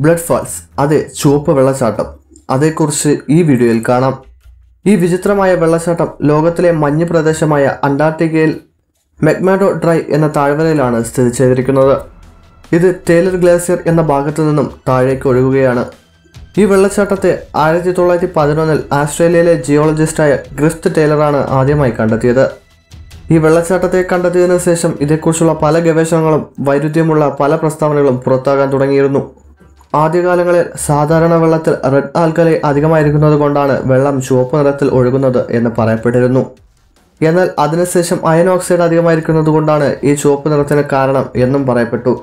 Blood false അതെ ചുവപ്പ് വെള്ളച്ചാട്ടം. അതേക്കുറിച്ച് ഈ വീഡിയോയിൽ കാണാം. ഈ വിചിത്രമായ വെള്ളച്ചാട്ടം ലോകത്തിലെ മഞ്ഞ് പ്രദേശമായ അന്റാർട്ടിക്കയിൽ മെഗ്മാഡോ ഡ്രൈ എന്ന താഴ്വരയിലാണ് സ്ഥിതി ചെയ്തിരിക്കുന്നത്. ഇത് ടേലർ ഗ്ലേസിയർ എന്ന ഭാഗത്തു നിന്നും താഴേക്ക് ഒഴുകുകയാണ്. ഈ വെള്ളച്ചാട്ടത്തെ ആയിരത്തി തൊള്ളായിരത്തി പതിനൊന്നിൽ ആസ്ട്രേലിയയിലെ ജിയോളജിസ്റ്റായ ഗ്രിഫ്റ്റ് ടേലറാണ് ആദ്യമായി കണ്ടെത്തിയത്. ഈ വെള്ളച്ചാട്ടത്തെ കണ്ടെത്തിയതിനു ശേഷം ഇതേക്കുറിച്ചുള്ള പല ഗവേഷണങ്ങളും വൈരുദ്ധ്യമുള്ള പല പ്രസ്താവനകളും പുറത്താകാൻ തുടങ്ങിയിരുന്നു. ആദ്യകാലങ്ങളിൽ സാധാരണ വെള്ളത്തിൽ റെഡ് ആൽക്കലി അധികമായിരിക്കുന്നത് കൊണ്ടാണ് വെള്ളം ചുവപ്പ് നിറത്തിൽ ഒഴുകുന്നത് എന്ന് പറയപ്പെട്ടിരുന്നു. എന്നാൽ അതിനുശേഷം അയൺ ഓക്സൈഡ് അധികമായിരിക്കുന്നത് കൊണ്ടാണ് ഈ ചുവപ്പ് നിറത്തിന് കാരണം എന്നും പറയപ്പെട്ടു.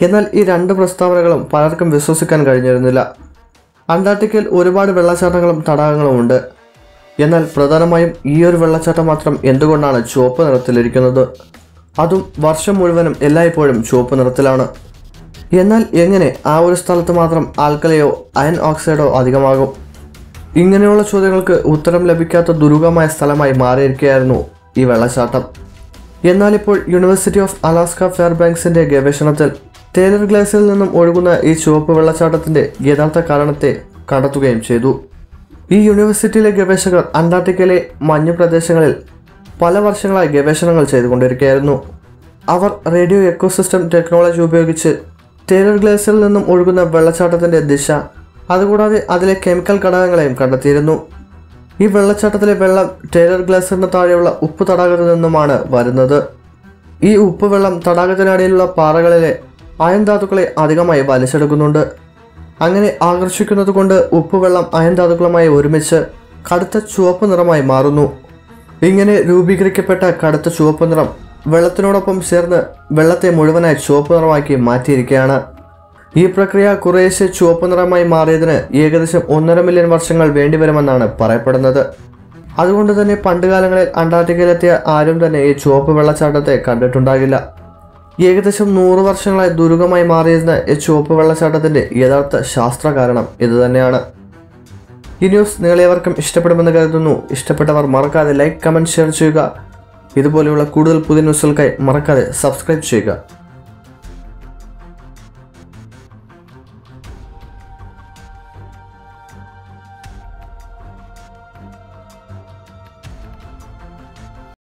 എന്നാൽ ഈ രണ്ട് പ്രസ്താവനകളും പലർക്കും വിശ്വസിക്കാൻ കഴിഞ്ഞിരുന്നില്ല. അന്റാർട്ടിക്കയിൽ ഒരുപാട് വെള്ളച്ചാട്ടങ്ങളും തടാകങ്ങളും ഉണ്ട്. എന്നാൽ പ്രധാനമായും ഈ ഒരു വെള്ളച്ചാട്ടം മാത്രം എന്തുകൊണ്ടാണ് ചുവപ്പ് നിറത്തിലിരിക്കുന്നത്? അതും വർഷം മുഴുവനും എല്ലായ്പ്പോഴും ചുവപ്പ് നിറത്തിലാണ്. എന്നാൽ എങ്ങനെ ആ ഒരു സ്ഥലത്ത് മാത്രം ആൽക്കലയോ അയൺ ഓക്സൈഡോ അധികമാകും? ഇങ്ങനെയുള്ള ചോദ്യങ്ങൾക്ക് ഉത്തരം ലഭിക്കാത്ത ദുരൂഹമായ സ്ഥലമായി മാറിയിരിക്കുകയായിരുന്നു ഈ വെള്ളച്ചാട്ടം. എന്നാൽ ഇപ്പോൾ യൂണിവേഴ്സിറ്റി ഓഫ് അലാസ്ക ഫെയർബാങ്ക്സിന്റെ ഗവേഷണത്തിൽ ടേലർ ഗ്ലാസിൽ നിന്നും ഒഴുകുന്ന ഈ ചുവപ്പ് വെള്ളച്ചാട്ടത്തിന്റെ യഥാർത്ഥ കാരണത്തെ കണ്ടെത്തുകയും ചെയ്തു. ഈ യൂണിവേഴ്സിറ്റിയിലെ ഗവേഷകർ അന്റാർട്ടിക്കയിലെ മഞ്ഞ് പ്രദേശങ്ങളിൽ പല വർഷങ്ങളായി ഗവേഷണങ്ങൾ ചെയ്തുകൊണ്ടിരിക്കുകയായിരുന്നു. അവർ റേഡിയോ എക്കോസിസ്റ്റം ടെക്നോളജി ഉപയോഗിച്ച് ടേലർ ഗ്ലേസിൽ നിന്നും ഒഴുകുന്ന വെള്ളച്ചാട്ടത്തിന്റെ ദിശ. അതുകൂടാതെ അതിലെ കെമിക്കൽ ഘടകങ്ങളെയും കണ്ടെത്തിയിരുന്നു. ഈ വെള്ളച്ചാട്ടത്തിലെ വെള്ളം ടേലർ ഗ്ലേസറിന് താഴെയുള്ള ഉപ്പ് തടാകത്തിൽ നിന്നുമാണ് വരുന്നത്. ഈ ഉപ്പ് വെള്ളം തടാകത്തിനടിയിലുള്ള പാറകളിലെ അയൻ ധാതുക്കളെ അധികമായി വലിച്ചെടുക്കുന്നുണ്ട്. അങ്ങനെ ആകർഷിക്കുന്നത് കൊണ്ട് ഉപ്പുവെള്ളം അയൻ ധാതുക്കളുമായി ഒരുമിച്ച് കടുത്ത ചുവപ്പ് നിറമായി മാറുന്നു. ഇങ്ങനെ രൂപീകരിക്കപ്പെട്ട കടുത്ത ചുവപ്പ് നിറം വെള്ളത്തിനോടൊപ്പം ചേർന്ന് വെള്ളത്തെ മുഴുവനായി ചുവപ്പ് നിറമാക്കി മാറ്റിയിരിക്കുകയാണ്. ഈ പ്രക്രിയ കുറേശ്ശെ ചുവപ്പ് നിറമായി മാറിയതിന് ഏകദേശം ഒന്നര മില്യൺ വർഷങ്ങൾ വേണ്ടിവരുമെന്നാണ് പറയപ്പെടുന്നത്. അതുകൊണ്ട് തന്നെ പണ്ടുകാലങ്ങളിൽ അന്റാർട്ടിക്കയിലെത്തിയ ആരും തന്നെ ഈ ചുവപ്പ് വെള്ളച്ചാട്ടത്തെ കണ്ടിട്ടുണ്ടാകില്ല. ഏകദേശം നൂറ് വർഷങ്ങളായി ദുരൂഹമായി മാറിയിരുന്ന ഈ ചുവപ്പ് വെള്ളച്ചാട്ടത്തിന്റെ യഥാർത്ഥ ശാസ്ത്ര കാരണം ഇതുതന്നെയാണ് ഈ ന്യൂസ് നിങ്ങളെവർക്കും ഇഷ്ടപ്പെടുമെന്ന് കരുതുന്നു. ഇഷ്ടപ്പെട്ടവർ മറക്കാതെ ലൈക്ക് കമന്റ് ഷെയർ ചെയ്യുക. ഇതുപോലെയുള്ള കൂടുതൽ പുതിയ ന്യൂസുകൾക്കായി മറക്കാതെ സബ്സ്ക്രൈബ് ചെയ്യുക.